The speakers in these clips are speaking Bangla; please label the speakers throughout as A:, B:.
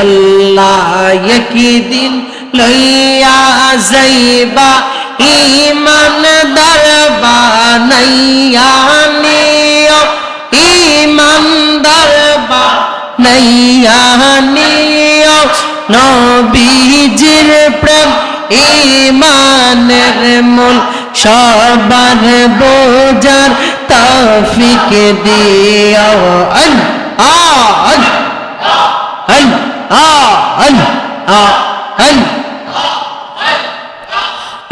A: আল্লাহ একদিন লইয়া যাইবা ইমান দরবা নাইয়া নিও। ইমান দরবা নাইয়া নিও। নবীজির প্রেম ইমানের মূল, সবার বোঝার তৌফিক দিও। আল্লাহ আল্লাহ।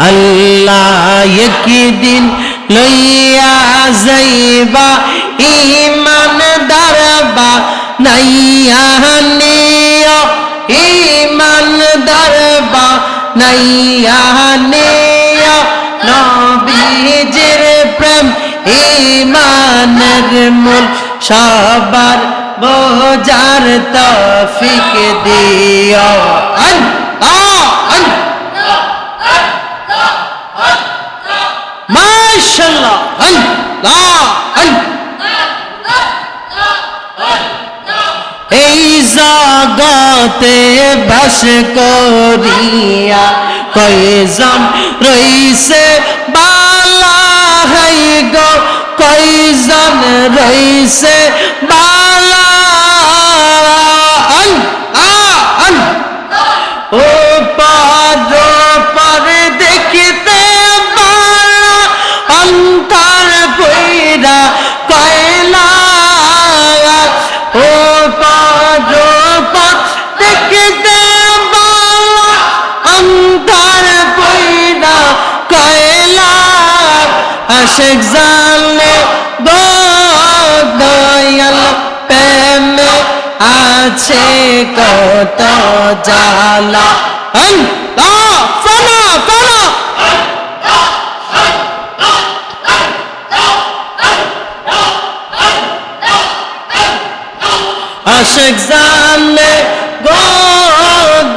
A: আল্লাহ একদিন লইয়া যাইবা ইমান দরবা নাইয়া নিও। ইমান দরবা নাইয়া নিও। নবীজির প্রেম ইমানের মূল সবার বোঝার তৌফিক দিও। আল্লাহ এই জগতে বাস করিয়া কয়জন রইছে? বালা হাই গো, কয়জন রইছে? বালা আশেক জানলে গো দয়াল, প্রেমে আছে কত জালা আল্লাহ, ফালা ফালা। আশেক জানলে গো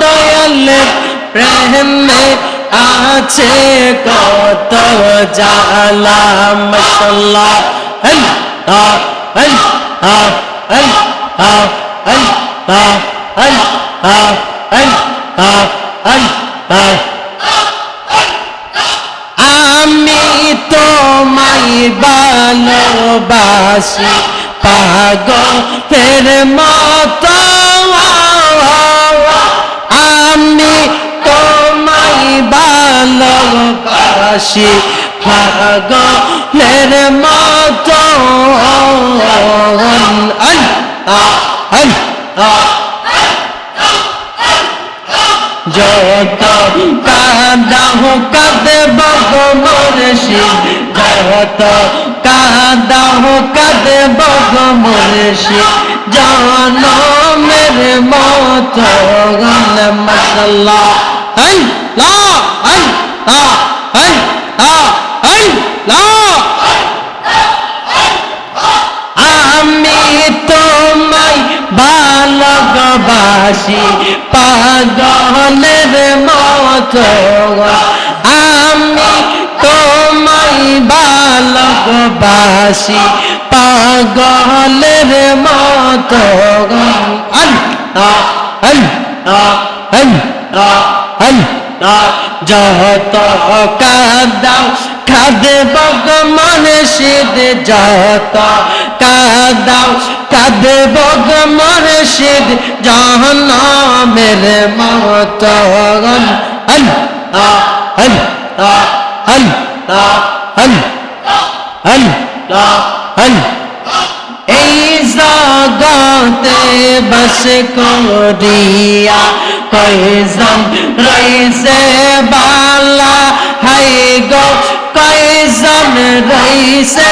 A: দয়াল, প্রেমে আছে কত জালা মশলা আমি তোমায় পাগ ফের মত। আমি বালক কাশি পাগলের মত। যত কাদাহ কাদে বগমর শিব যত কাদাহ কাদে বগমর শিব জানো মেরে মত। গল মশলা আমি তোমায় ভালোবাসি পাগলের মতো। আমি তোমায় ভালোবাসি পাগলের মতো। আল্লাহ আল্লাহ আল্লাহ আল্লাহ কাদাও খাদে ভগবান সিদ্ধ যত কাদাও, কাদে ভগবান সিদ্ধ জাহান মেরে মতন এই জগতে বস করিয়া কয়জন রইছে বালা? হাই গো, কয়জন রইছে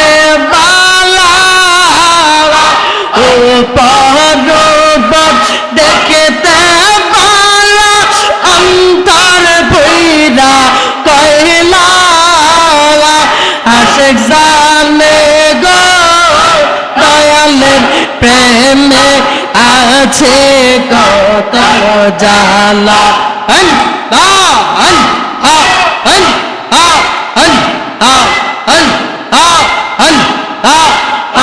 A: বালা? ও পরব দেখতে বালা, অন্তর বইরা কয়লা? আশেক জানে গো, দয়ালের প্রেমে আছে কত জালা হন হা হন হা হন হা হন হা হন হা হন হা।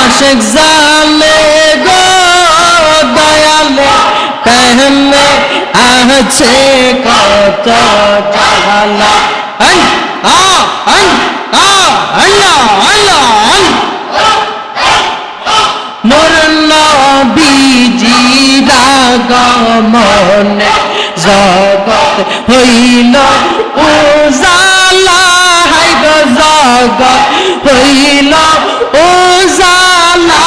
A: আশিক জালে গো দয়ালে কহলে আছে কত জালা হন হা হন হা হল্লা হল্লা জগৎ হইল উজালা হাই গো জগৎ হইল উজালা।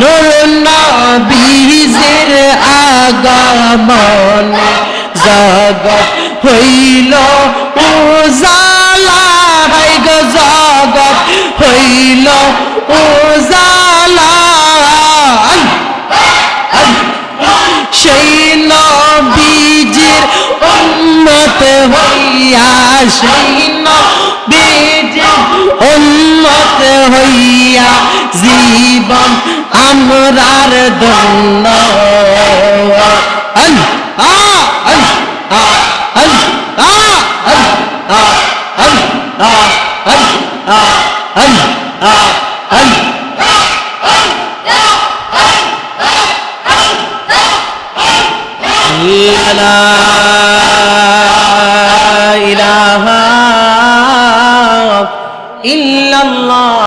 A: নূর নবীজির আগমনে জগৎ হইল উজালা। উম্মত হইয়া সেই নবীজির উম্মত হইয়া জীবন আমরার দন্য আন